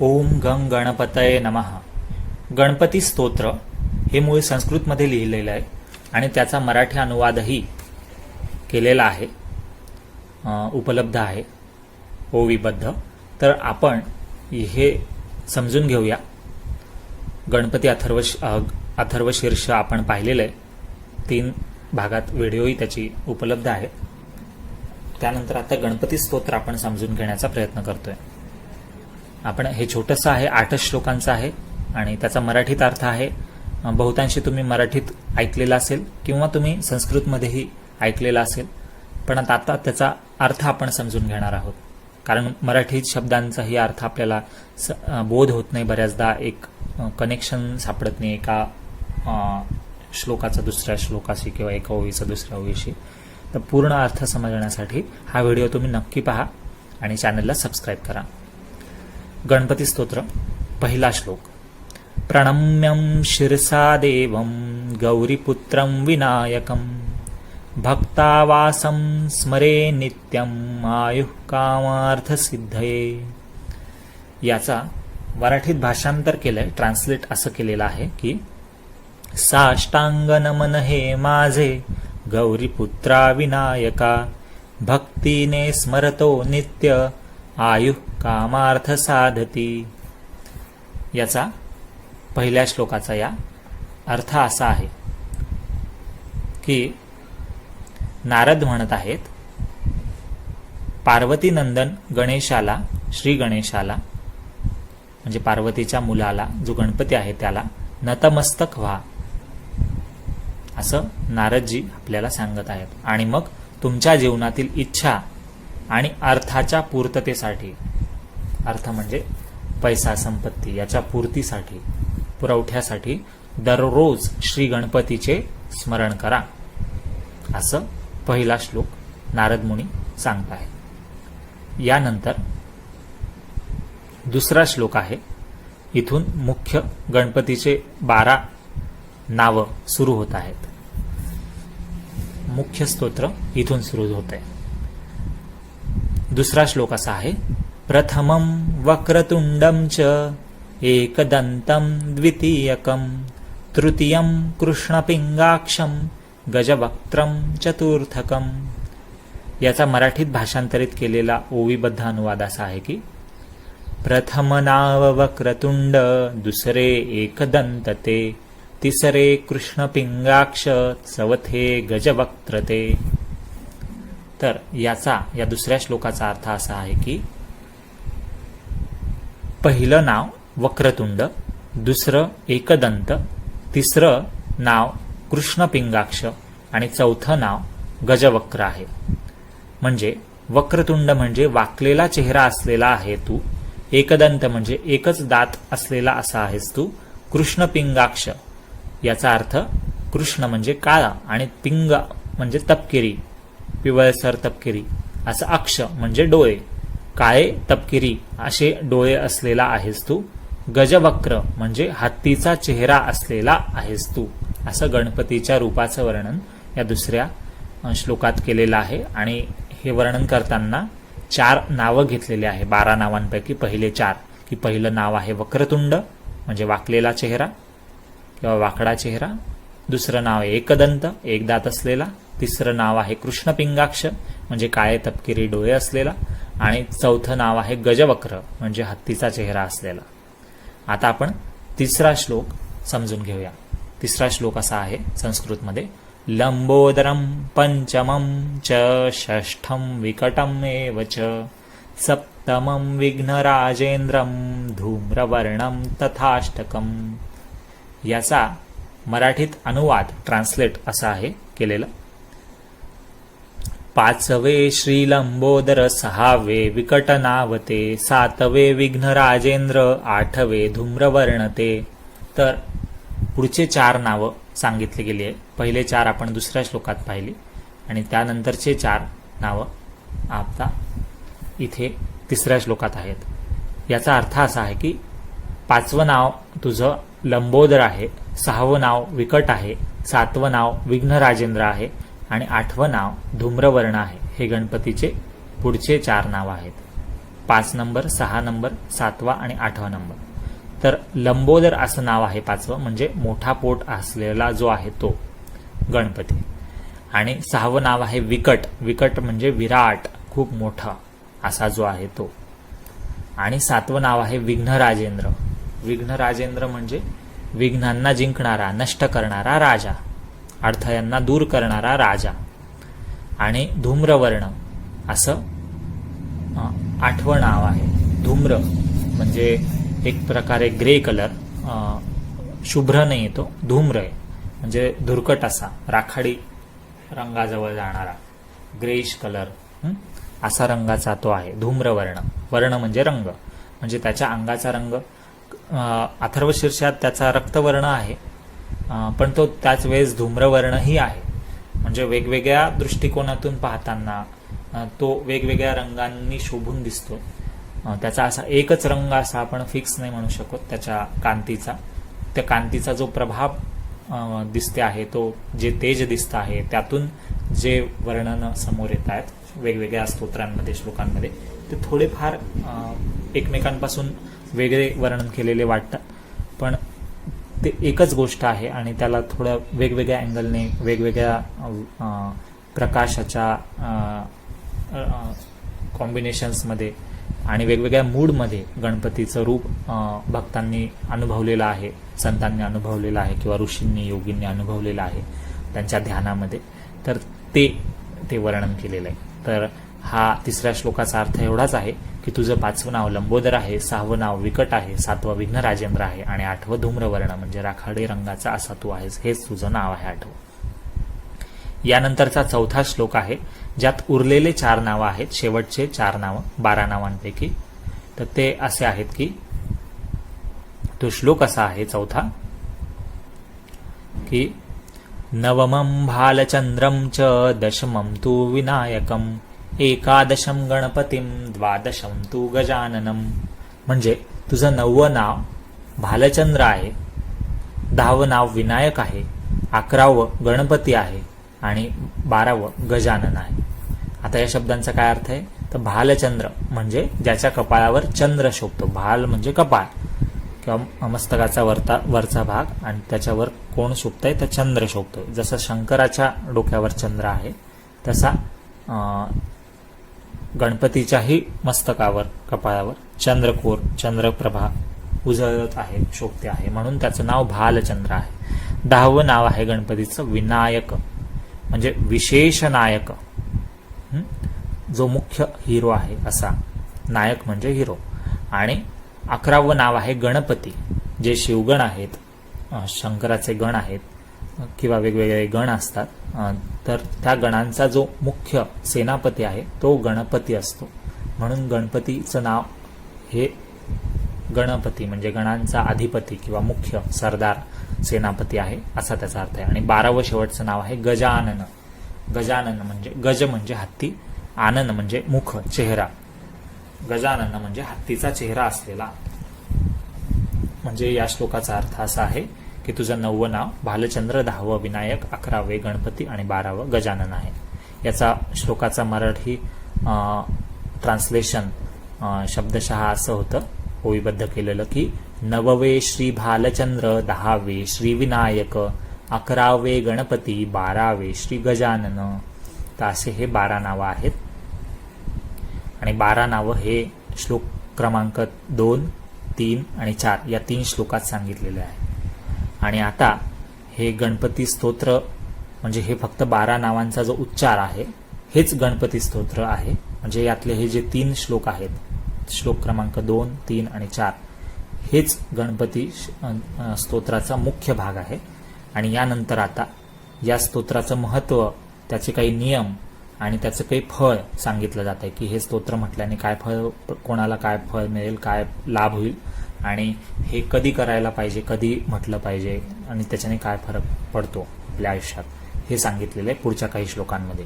ओम गंग गणपतय नमः. गणपती स्तोत्र हे मूळ संस्कृतमध्ये लिहिलेलं आहे आणि त्याचा मराठी अनुवादही केलेला आहे उपलब्ध आहे. हो, ओविबद्ध तर आपण हे समजून घेऊया. गणपती अथर्व अथर्व शीर्ष आपण पाहिलेलं आहे. तीन भागात व्हिडिओही त्याची उपलब्ध आहे. त्यानंतर आता गणपती स्तोत्र आपण समजून घेण्याचा प्रयत्न करतोय. आपण हे छोटंसं आहे आठच श्लोकांचं आहे आणि त्याचा मराठीत अर्थ आहे बहुतांशी तुम्ही मराठीत ऐकलेला असेल किंवा तुम्ही संस्कृतमध्येही ऐकलेला असेल पण आता आता त्याचा अर्थ आपण समजून घेणार आहोत. कारण मराठी शब्दांचाही अर्थ आपल्याला स- बोध होत नाही बऱ्याचदा एक कनेक्शन सापडत नाही एका श्लोकाचा दुसऱ्या श्लोकाशी किंवा एका ओळीचा दुसऱ्या ओळीशी. तर पूर्ण अर्थ समजण्यासाठी हा व्हिडिओ तुम्ही नक्की पहा आणि चॅनलला सबस्क्राईब करा. गणपती स्तोत्र पहिला श्लोक. प्रणम्यं शिरसा देवं गौरीपुत्रं विनायकं भक्तावासं स्मरे नित्यं आयुः कामार्थसिद्धये. याचा मराठीत भाषांतर केलंय ट्रान्सलेट असं केलेलं आहे की साष्टांग नमन हे माझे गौरीपुत्रा विनायका भक्तीने स्मरतो नित्य आयुः कामार्थ साधती याचा पहिल्या श्लोकाचा या अर्थ असा आहे की नारद म्हणत आहेत पार्वती नंदन गणेशाला श्री गणेशाला म्हणजे पार्वतीच्या मुलाला जो गणपती आहे त्याला नतमस्तक व्हा. असं नारदजी आपल्याला सांगत आहेत. आणि मग तुमच्या जीवनातील इच्छा आणि अर्थाच्या पूर्ततेसाठी अर्थ म्हणजे पैसा संपत्ती याच्या पूर्तीसाठी पुरवठ्यासाठी दररोज श्री गणपतीचे स्मरण करा. असं पहिला श्लोक नारद मुनी सांगत आहे यानंतर दुसरा श्लोक आहे. इथून मुख्य गणपतीचे बारा नावं सुरू होत आहेत. मुख्य स्तोत्र इथून सुरू होत आहे दुसरा श्लोक असा आहे. प्रथमं वक्रतुण्डं च एकदन्तं द्वितीयकं तृतीयं कृष्णपिंगाक्षं गजवक्त्रं चतुर्थकं याचा मराठीत भाषांतरित केलेला ओवीबद्ध अनुवाद असा आहे की प्रथम नाव वक्रतुंड दुसरे एकदंत ते तिसरे कृष्णपिंगाक्ष चवथे गजवक्त्रते. तर याचा या दुसऱ्या श्लोकाचा अर्थ असा आहे की पहिलं नाव वक्रतुंड दुसरं एकदंत तिसरं नाव कृष्णपिंगाक्ष आणि चौथं नाव गजवक्र आहे. म्हणजे वक्रतुंड म्हणजे वाकलेला चेहरा असलेला आहे तू एकदंत म्हणजे एकच दात असलेला असा आहेस तू कृष्णपिंगाक्ष. याचा अर्थ कृष्ण म्हणजे काळा आणि पिंग म्हणजे तपकिरी पिवळसर तपकिरी असं अक्ष म्हणजे डोळे. काळे तपकिरी असे डोळे असलेला आहेस तू? गजवक्र म्हणजे हत्तीचा चेहरा असलेला आहेस तू? असं गणपतीच्या रूपाचं वर्णन या दुसऱ्या श्लोकात केलेलं आहे. आणि हे वर्णन करताना चार नावं घेतलेली आहे. बारा नावांपैकी पहिले चार की पहिलं नाव आहे वक्रतुंड म्हणजे वाकलेला चेहरा किंवा वाकडा चेहरा. दुसरं नाव आहे एकदंत एक दात असलेला. तिसरं नाव आहे कृष्णपिंगाक्ष म्हणजे काळे तपकिरी डोळे असलेला. आणि चौथं नाव आहे गजवक्र म्हणजे हत्तीचा चेहरा असलेला. आता आपण तिसरा श्लोक समजून घेऊया. तिसरा श्लोक असा आहे संस्कृतमध्ये लंबोदरम पंचमं च षष्ठं विकटम एव च सप्तमं विघ्नराजेंद्रं धूम्रवर्णं तथाष्टकम. याचा मराठीत अनुवाद ट्रान्सलेट असा आहे केलेलं. पाचवे श्रीलंबोदर सहावे विकट नावते सातवे विघ्न राजेंद्र आठवे धूम्रवर्णते. तर पुढचे चार नावं सांगितली गेली आहे पहिले चार आपण दुसऱ्या श्लोकात पाहिली आणि त्यानंतरचे चार नावं आता इथे तिसऱ्या श्लोकात आहेत. याचा अर्थ असा आहे की पाचवं नाव तुझं लंबोदर आहे सहावं नाव विकट आहे सातवं नाव विघ्नराजेंद्र आहे आणि आठवं नाव धूम्रवर्ण आहे. हे गणपतीचे पुढचे चार नाव आहेत. पाच नंबर सहा नंबर सातवा आणि आठवा नंबर. तर लंबोदर असं नाव आहे पाचवं म्हणजे मोठा पोट असलेला जो आहे तो गणपती. आणि सहावं नाव आहे विकट. विकट म्हणजे विराट खूप मोठा असा जो आहे तो. आणि सातवं नाव आहे विघ्नराजेंद्र. विघ्नराजेंद्र म्हणजे विघ्नांना जिंकणारा नष्ट करणारा राजा. अडथळ्यांना दूर करणारा राजा. आणि धूम्रवर्ण असं आठवं नाव आहे. धूम्र म्हणजे एक प्रकारे ग्रे कलर शुभ्र नाही येतो धूम्र आहे. म्हणजे धुरकट असा राखाडी रंगाजवळ जाणारा ग्रेश कलर असा रंगाचा तो आहे धूम्रवर्ण. वर्ण म्हणजे रंग. म्हणजे त्याच्या अंगाचा रंग अथर्वशीर्षात त्याचा रक्तवर्ण आहे. पण तो त्याच वेळेस धूम्रवर्णही आहे. म्हणजे वेगवेगळ्या दृष्टिकोनातून पाहताना तो वेगवेगळ्या रंगांनी शोभून दिसतो. त्याचा असा एकच रंग असा आपण फिक्स नाही म्हणू शकत त्याच्या कांतीचा. त्या कांतीचा जो प्रभाव दिसते आहे तो जे तेज दिसत आहे त्यातून जे वर्णन समोर येत आहेत वेगवेगळ्या स्तोत्रांमध्ये श्लोकांमध्ये ते थोडेफार एकमेकांपासून वेगळे वर्णन केलेले वाटतात. पण ते एकच गोष्ट आहे आणि त्याला थोड्या वेगवेगळ्या अँगलने वेगवेगळ्या प्रकाशाच्या कॉम्बिनेशन्समध्ये आणि वेगवेगळ्या मूडमध्ये गणपतीचं रूप भक्तांनी अनुभवलेलं आहे संतांनी अनुभवलेलं आहे किंवा ऋषींनी योगींनी अनुभवलेलं आहे त्यांच्या ध्यानामध्ये. तर ते ते वर्णन केलेलं आहे. तर हा तिसऱ्या श्लोकाचा अर्थ एवढाच आहे की तुझं पाचवं नाव लंबोदर आहे सहावं नाव विकट आहे सातवं विघ्न राजेंद्र आहे आणि आठवं धूम्रवर्ण म्हणजे राखाडे रंगाचा असा तू आहेस हेच तुझं नाव आहे आठवं. यानंतरचा चौथा श्लोक आहे ज्यात उरलेले चार नावं आहेत शेवटचे चार नावं बारा नावांपैकी. तर ते असे आहेत की तो श्लोक असा आहे चौथा की नवमं भालचंद्रं च दशमं तू विनायकं एकादशम गणपतीं द्वादशम तू गजाननम म्हणजे तुझं नववं नाव भालचंद्र आहे दहावं नाव विनायक आहे अकरावं गणपती आहे आणि बारावं गजानन आहे. आता या शब्दांचा काय अर्थ आहे? तर भालचंद्र म्हणजे ज्याच्या कपाळावर चंद्र शोभतो. भाल म्हणजे कपाळ. किंवा मस्तकाचा वरता वरचा भाग आणि त्याच्यावर कोण शोभतंय? तर चंद्र शोभतो जसं शंकराच्या डोक्यावर चंद्र आहे तसा गणपतीच्याही मस्तकावर कपाळावर. चंद्रकोर चंद्रप्रभा उजळत आहे शोभते आहे. म्हणून त्याचं नाव भालचंद्र आहे. दहावं नाव आहे गणपतीचं विनायक. म्हणजे विशेष नायक जो मुख्य हिरो आहे असा. नायक म्हणजे हिरो. आणि अकरावं नाव आहे गणपती. जे शिवगण आहेत शंकराचे गण आहेत किंवा वेगवेगळे गण असतात. तर त्या गणांचा जो मुख्य सेनापती आहे तो गणपती असतो. म्हणून गणपतीचं नाव हे गणपती म्हणजे गणांचा अधिपती किंवा मुख्य सरदार सेनापती आहे असा त्याचा अर्थ आहे. आणि बारावं शेवटचं नाव आहे गजानन. गजानन म्हणजे गज म्हणजे हत्ती आनन म्हणजे मुख चेहरा. गजानन म्हणजे हत्तीचा चेहरा असलेला. म्हणजे या श्लोकाचा अर्थ असा आहे की तुझं नववं नाव भालचंद्र दहावं विनायक अकरावे गणपती आणि बारावं गजानन आहे. याचा श्लोकाचा मराठी ट्रान्सलेशन शब्दशः असं होतं. ओळीबद्ध केलेलं की नववे श्री भालचंद्र दहावे श्री विनायक अकरावे गणपती बारावे श्री गजानन. तर असे हे बारा नावं आहेत. आणि बारा नावं हे श्लोक क्रमांक दोन तीन आणि चार या तीन श्लोकात सांगितलेले आहे. आणि आता हे गणपती स्तोत्र म्हणजे हे फक्त बारा नावांचा जो उच्चार आहे हेच गणपती स्तोत्र आहे. म्हणजे यातले हे जे तीन श्लोक आहेत श्लोक क्रमांक दोन तीन आणि चार हेच गणपती स्तोत्राचा मुख्य भाग आहे. आणि यानंतर आता या स्तोत्राचं महत्त्व त्याचे काही नियम आणि त्याचं काही फळ सांगितलं जात आहे की हे स्तोत्र म्हटल्याने काय फळ कोणाला काय फळ मिळेल काय लाभ होईल आणि हे कधी करायला पाहिजे कधी म्हटलं पाहिजे आणि त्याच्याने काय फरक पडतो आपल्या आयुष्यात हे सांगितलेलं आहे पुढच्या काही श्लोकांमध्ये.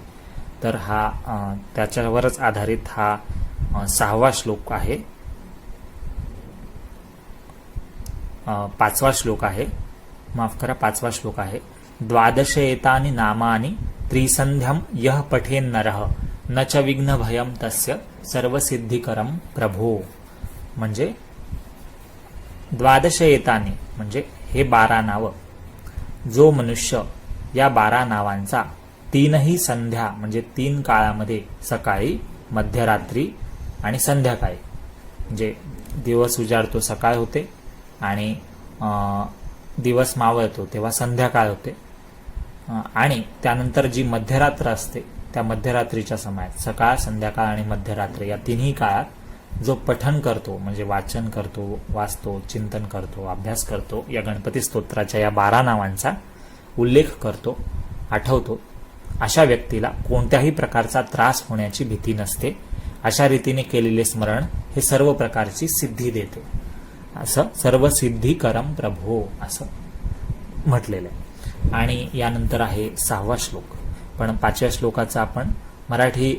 तर हा त्याच्यावरच आधारित हा सहावा श्लोक आहे. पाचवा श्लोक आहे. माफ करा पाचवा श्लोक आहे. द्वादश एतानि नामानी त्रिसंध्यम यह पठेन नरः न च विघ्न भयम तस्य सर्वसिद्धिकरम प्रभो. म्हणजे द्वादश येताने म्हणजे हे बारा नावं. जो मनुष्य या बारा नावांचा तीनही संध्या म्हणजे तीन काळामध्ये सकाळी मध्यरात्री आणि संध्याकाळी म्हणजे दिवस उजाडतो सकाळ होते आणि दिवस मावळतो तेव्हा संध्याकाळ होते. आणि त्यानंतर जी मध्यरात्र असते त्या मध्यरात्रीच्या समयात सकाळ संध्याकाळ आणि मध्यरात्र या तिन्ही काळात जो पठन करतो म्हणजे वाचन करतो वाचतो चिंतन करतो अभ्यास करतो या गणपती स्तोत्राच्या या बारा नावांचा उल्लेख करतो आठवतो अशा व्यक्तीला कोणत्याही प्रकारचा त्रास होण्याची भीती नसते. अशा रीतीने केलेले स्मरण हे सर्व प्रकारची सिद्धी देते. असं सर्व सिद्धी करम प्रभो असं म्हटलेलं आहे. आणि यानंतर आहे सहावा श्लोक. पण पाचव्या श्लोकाचं आपण मराठी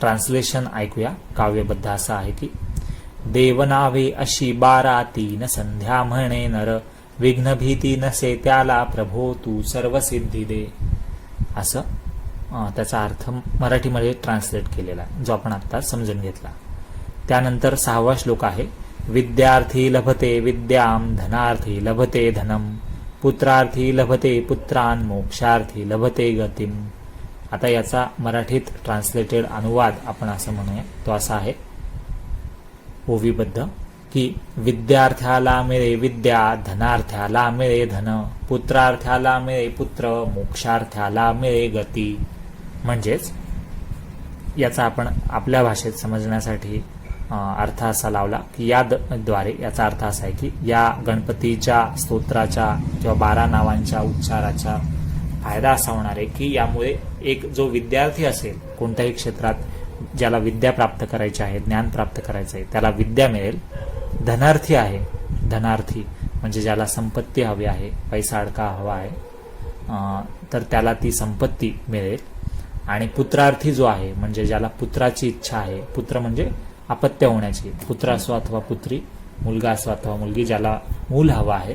ट्रान्सलेशन ऐकूया. काव्यबद्ध असं आहे की देवनावे अशी बारा तीन संध्या म्हणे नर विघ्न भीती नसे त्याला प्रभो तू सर्व सिद्धी दे. असं त्याचा अर्थ मराठीमध्ये ट्रान्सलेट केलेला जो आपण आता समजून घेतला. त्यानंतर सहावा श्लोक आहे विद्यार्थी लभते विद्याम धनार्थी लभते धनम पुत्रार्थी लभते पुत्रान मोक्षार्थी लभते गतिम. आता याचा मराठीत ट्रान्सलेटेड अनुवाद आपण असं म्हणूया. तो असा आहे. ओवीबद्ध. की विद्यार्थ्याला मिळे विद्या धनार्थ्याला मिळे धन पुत्रार्थ्याला मिळे पुत्र मोक्षार्थ्याला मिळे गती. म्हणजेच याचा आपण आपल्या भाषेत समजण्यासाठी अर्थ असा लावला की याद्वारे द्वारे याचा अर्थ असा आहे की या गणपतीच्या स्तोत्राच्या किंवा बारा नावांच्या उच्चाराच्या फायदा असा होणार आहे की यामुळे एक जो विद्यार्थी असेल कोणत्याही क्षेत्रात ज्याला विद्या प्राप्त करायची आहे ज्ञान प्राप्त करायचं आहे त्याला विद्या मिळेल. धनार्थी आहे. धनार्थी म्हणजे ज्याला संपत्ती हवी आहे पैसा अडका हवा आहे तर त्याला ती संपत्ती मिळेल. आणि पुत्रार्थी जो आहे म्हणजे ज्याला पुत्राची इच्छा आहे पुत्र म्हणजे अपत्य होण्याची पुत्र असो अथवा पुत्री मुलगा असो अथवा मुलगी ज्याला मूल हवं आहे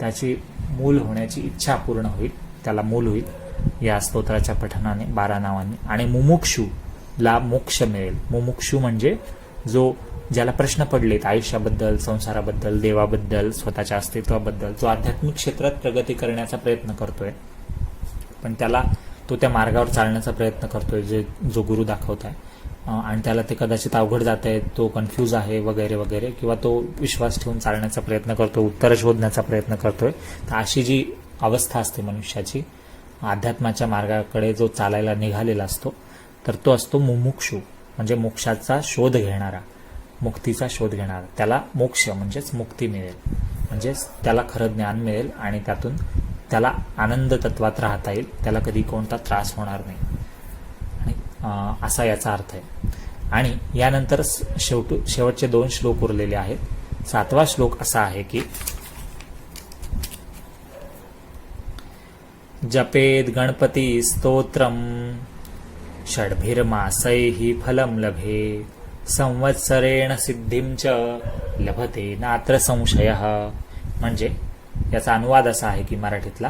त्याची मूल होण्याची इच्छा पूर्ण होईल. त्याला मूल होईल या स्तोत्राच्या पठनाने बारा नावांनी. आणि मुमुक्षूला मोक्ष मिळेल. मुमुक्षू म्हणजे जो ज्याला प्रश्न पडलेत आयुष्याबद्दल संसाराबद्दल देवाबद्दल स्वतःच्या अस्तित्वाबद्दल जो आध्यात्मिक क्षेत्रात प्रगती करण्याचा प्रयत्न करतोय पण त्याला तो त्या मार्गावर चालण्याचा प्रयत्न करतोय जे जो गुरु दाखवत आहे आणि त्याला ते कदाचित अवघड जात आहे तो कन्फ्यूज आहे वगैरे वगैरे किंवा तो विश्वास ठेवून चालण्याचा प्रयत्न करतो उत्तर शोधण्याचा प्रयत्न करतोय. तर अशी जी अवस्था असते मनुष्याची. अध्यात्माच्या मार्गाकडे जो चालायला निघालेला असतो तर तो असतो मुमुक्षू म्हणजे मोक्षाचा शोध घेणारा मुक्तीचा शोध घेणारा. त्याला मोक्ष म्हणजेच मुक्ती मिळेल. म्हणजेच त्याला खरं ज्ञान मिळेल आणि त्यातून त्याला आनंद तत्वात राहता येईल. त्याला कधी कोणता त्रास होणार नाही. आणि असा याचा अर्थ आहे. आणि यानंतर शेवट शेवटचे दोन श्लोक उरलेले आहेत. सातवा श्लोक असा आहे की जपेद गणपती स्तोत्रम। षड्भिर्मासैः फलं लभे। संवत्सरेण सिद्धिं च लभते नात्र संशयः। म्हणजे याचा अनुवाद असा आहे की मराठीतला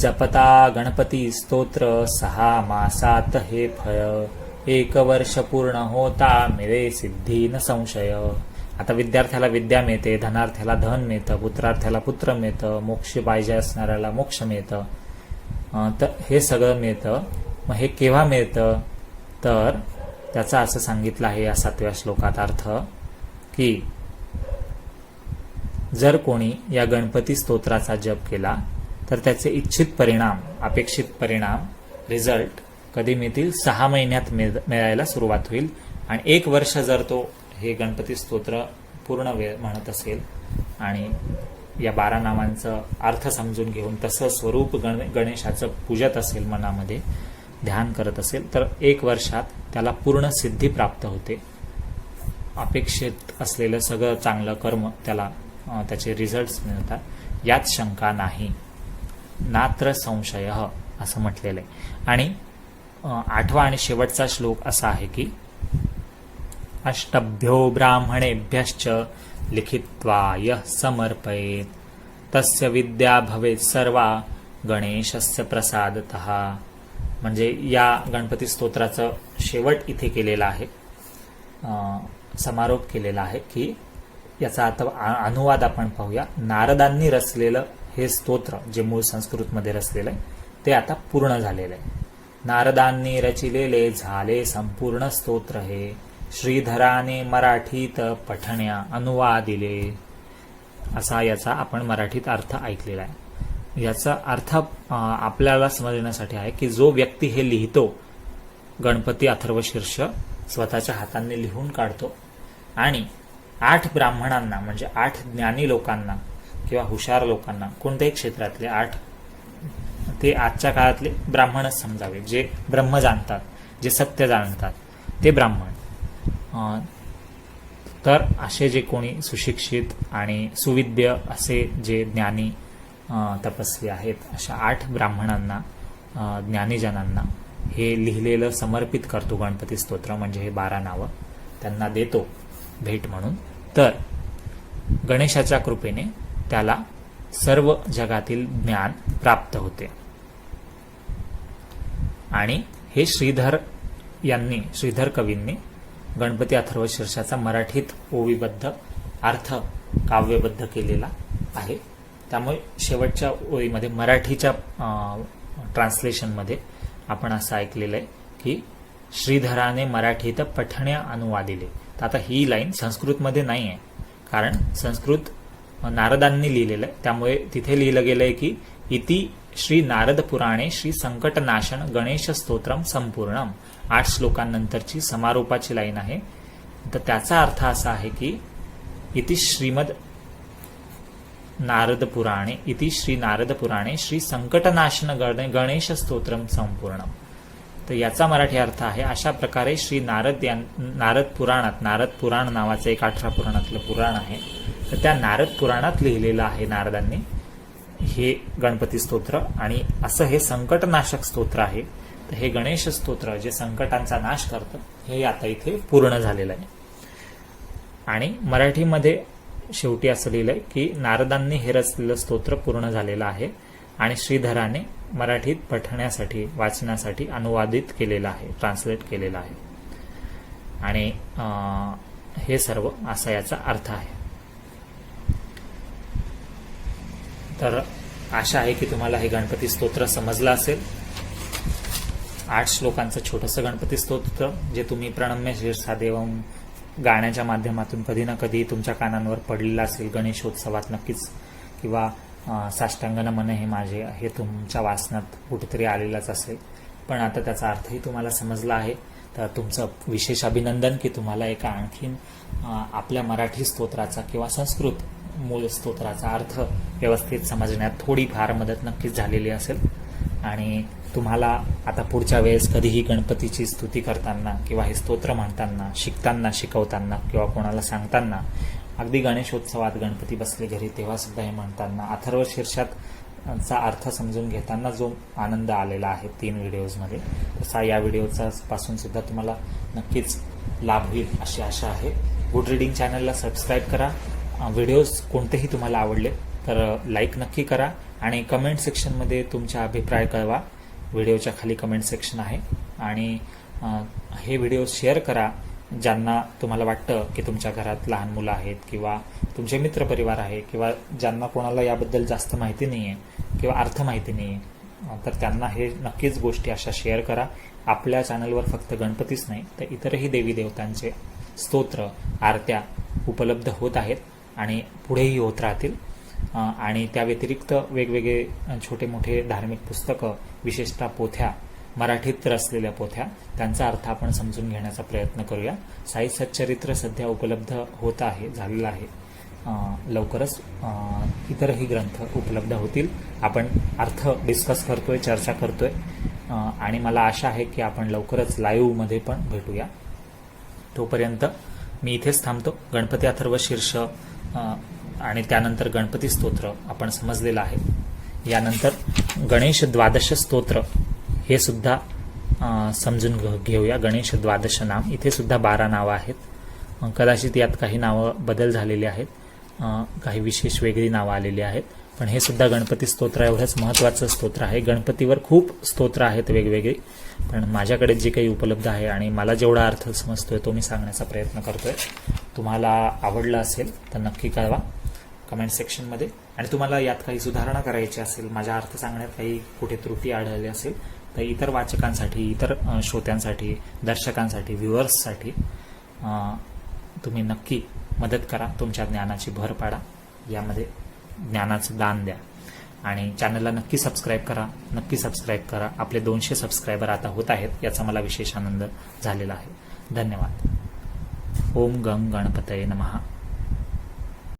जपता गणपती स्तोत्र सहा मासात हे फळ। एक वर्ष पूर्ण होता मिळे सिद्धी न संशय। आता विद्यार्थ्याला विद्या मिळते धनार्थ्याला धन मिळतं पुत्रार्थ्याला पुत्र मिळतं मोक्ष पाहिजे असणाऱ्याला मोक्ष मिळतं। तर हे सगळं मिळतं. मग हे केव्हा मिळतं? तर त्याचा असं सांगितलं आहे या सातव्या श्लोकात अर्थ की जर कोणी या गणपती स्तोत्राचा जप केला तर त्याचे इच्छित परिणाम अपेक्षित परिणाम रिझल्ट कधी मिळतील? सहा महिन्यात मिळ- मिळायला सुरुवात होईल. आणि एक वर्ष जर तो हे गणपती स्तोत्र पूर्ण वेळ म्हणत असेल आणि या बारा नावांचं अर्थ समजून घेऊन तसं स्वरूप गण गणेशाचं पूजत असेल मनामध्ये ध्यान करत असेल तर एक वर्षात त्याला पूर्ण सिद्धी प्राप्त होते. अपेक्षित असलेलं सगळं चांगलं कर्म त्याला त्याचे रिझल्ट्स मिळतात. यात शंका नाही. नात्र संशय असं म्हटलेलं आहे. आणि आठवा आणि शेवटचा श्लोक असा आहे की अष्टभ्यो ब्राह्मणेभ्यश्च लिखित्वा यः समर्पयेत्। तस्य विद्या भवेत् सर्वा गणेशस्य प्रसादतः। म्हणजे या गणपती स्तोत्राचं शेवट इथे केलेला आहे समारोप केलेला आहे की याचा आता आ- अनुवाद आपण पाहूया. नारदांनी रचलेलं हे स्तोत्र जे मूळ संस्कृतमध्ये रचलेलं आहे ते आता पूर्ण झालेलं आहे. नारदांनी रचिलेले झाले संपूर्ण स्तोत्र हे. श्रीधराने मराठीत पठण्या अनुवादिले. असा याचा आपण मराठीत अर्थ ऐकलेला आहे. याचा अर्थ आपल्याला समजण्यासाठी आहे की जो व्यक्ती हे लिहितो गणपती अथर्वशीर्ष स्वतःच्या हातांनी लिहून काढतो आणि आठ ब्राह्मणांना म्हणजे आठ ज्ञानी लोकांना किंवा हुशार लोकांना कोणत्याही क्षेत्रातले आठ ते आजच्या काळातले ब्राह्मणच समजावे जे ब्रह्म जाणतात जे सत्य जाणतात ते ब्राह्मण. तर असे जे कोणी सुशिक्षित आणि सुविद्य असे जे ज्ञानी तपस्वी आहेत अशा आठ ब्राह्मणांना ज्ञानीजनांना हे लिहिलेलं समर्पित करतो गणपती स्तोत्र म्हणजे हे बारा नावं. त्यांना देतो भेट म्हणून. तर गणेशाच्या कृपेने त्याला सर्व जगातील ज्ञान प्राप्त होते. आणि हे श्रीधर यांनी श्रीधर कवींनी गणपती अथर्व शीर्षाचा मराठीत ओवीबद्ध अर्थ काव्यबद्ध केलेला आहे. त्यामुळे शेवटच्या ओळीमध्ये मराठीच्या ट्रान्सलेशनमध्ये आपण असं ऐकलेलं आहे की श्रीधराने मराठीत पठण्या अनुवादिले. तर आता ही लाईन संस्कृतमध्ये नाही आहे. कारण संस्कृत नारदांनी लिहिलेलं आहे. त्यामुळे तिथे लिहिलं गेलं आहे की इति श्री नारद पुराणे श्री संकटनाशन गणेश स्तोत्रम संपूर्णम. आठ श्लोकांनंतरची समारोपाची लाईन आहे. तर त्याचा अर्थ असा आहे की इति श्रीमद नारद पुराणे इति श्री नारद पुराणे श्री संकटनाशन गणे गणेश स्तोत्रम संपूर्ण तर याचा मराठी अर्थ आहे अशा प्रकारे श्री नारद यां नारद पुराणात नारद पुराण नावाचं एक अठरा पुराणातलं पुराण आहे. तर त्या नारद पुराणात लिहिलेलं आहे नारदांनी हे गणपती स्तोत्र आणि असं हे संकटनाशक स्तोत्र आहे. हे गणेश स्तोत्र जे संकटांचा नाश करतं हे आता इथे पूर्ण झालेलं आहे. आणि मराठीमध्ये शेवटी असं लिहिलं आहे की नारदांनी हे रचलेलं स्तोत्र पूर्ण झालेलं आहे आणि श्रीधराने मराठीत पठण्यासाठी वाचण्यासाठी अनुवादित केलेलं आहे ट्रान्सलेट केलेलं आहे. आणि हे सर्व असा याचा अर्थ आहे. तर आशा आहे की तुम्हाला हे गणपती स्तोत्र समजलं असेल. आठ श्लोकांचं छोटंसं गणपती स्तोत्र जे तुम्ही प्रणम्य शीर्षादेवम गाण्याच्या माध्यमातून कधी ना कधी तुमच्या कानांवर पडलेलं असेल गणेशोत्सवात नक्कीच. किंवा अं, साष्टांग नमन हे माझे हे तुमच्या वाचनात कुठेतरी आलेलंच असेल. पण आता त्याचा अर्थही तुम्हाला समजला आहे. तर तुमचं विशेष अभिनंदन की तुम्हाला एका आणखीन आपल्या मराठी स्तोत्राचा किंवा संस्कृत मूळ स्तोत्राचा अर्थ व्यवस्थित समजण्यात थोडीफार मदत नक्कीच झालेली असेल. आणि तुम्हाला आता पुढच्या वेळेस कधीही गणपतीची स्तुती करताना किंवा हे स्तोत्र म्हणताना शिकताना शिकवताना किंवा कोणाला सांगताना अगदी गणेशोत्सवात गणपती बसले घरी तेव्हा सुद्धा हे म्हणताना अथर्व शीर्षात चा अर्थ समजून घेताना जो आनंद आलेला आहे तीन व्हिडिओजमध्ये तसा या व्हिडिओचा पासून सुद्धा तुम्हाला नक्कीच लाभ होईल अशी आशा आहे. गुड रिडिंग चॅनलला सबस्क्राईब करा. व्हिडिओज कोणतेही तुम्हाला आवडले तर लाईक नक्की करा आणि कमेंट सेक्शनमध्ये तुमचा अभिप्राय कळवा. व्हिडिओच्या खाली कमेंट सेक्शन आहे. आणि हे व्हिडिओ शेअर करा. ज्यांना तुम्हाला वाटतं की तुमच्या घरात लहान मुलं आहेत किंवा तुमचे मित्रपरिवार आहे किंवा ज्यांना कोणाला याबद्दल जास्त माहिती नाही आहे किंवा अर्थ माहिती नाही आहे तर त्यांना हे नक्कीच गोष्टी अशा शेअर करा. आपल्या चॅनलवर फक्त गणपतीच नाही तर इतरही देवी देवतांचे स्तोत्र आरत्या उपलब्ध होत आहेत आणि पुढेही होत राहतील. आणि त्या व्यतिरिक्त वेगवेगळे छोटे मोठे धार्मिक पुस्तकं विशेषतः पोथ्या मराठीत रचलेल्या पोथ्या त्यांचा अर्थ आपण समजून घेण्याचा प्रयत्न करूया. साई सच्चरित्र सध्या उपलब्ध होत आहे झालेलं आहे. लवकरच इतरही ग्रंथ उपलब्ध होतील. आपण अर्थ डिस्कस करतोय चर्चा करतोय. आणि मला आशा आहे की आपण लवकरच लाईव्हमध्ये पण भेटूया. तोपर्यंत मी इथेच थांबतो. गणपती अथर्व शीर्ष आणि त्यानंतर गणपती स्तोत्र आपण समजलेलं आहे. यानंतर गणेश द्वादश स्तोत्र हे सुद्धा समजून घेऊया. गणेश द्वादश नाम. इथे सुद्धा बारा नावं आहेत. कदाचित यात काही नावं बदल झालेली आहेत. काही विशेष वेगळी नावं आलेली आहेत. पण हे सुद्धा गणपती स्तोत्र एवढंच महत्वाचं स्तोत्र आहे. गणपतीवर खूप स्तोत्र आहेत वेगवेगळी. पण माझ्याकडे जे काही उपलब्ध आहे आणि मला जेवढा अर्थ समजतोय तो मी सांगण्याचा प्रयत्न करतोय. तुम्हाला आवडलं असेल तर नक्की कळवा. कमेंट सेक्शनमध्ये आणि तुम्हाला यात काही सुधारणा करायची असेल माझ्या अर्थ सांगण्यात काही कुठे त्रुटी आढळली असेल तर इतर वाचकांसाठी इतर श्रोत्यांसाठी दर्शकांसाठी व्ह्युअर्ससाठी तुम्ही नक्की मदत करा. तुमच्या ज्ञानाची भर पाडा. यामध्ये ज्ञानाचं दान द्या. आणि चॅनलला नक्की सबस्क्राईब करा. नक्की सबस्क्राईब करा. आपले दोनशे सबस्क्रायबर आता होत आहेत याचा मला विशेष आनंद झालेला आहे. धन्यवाद. ओम गंग गणपतये नमहा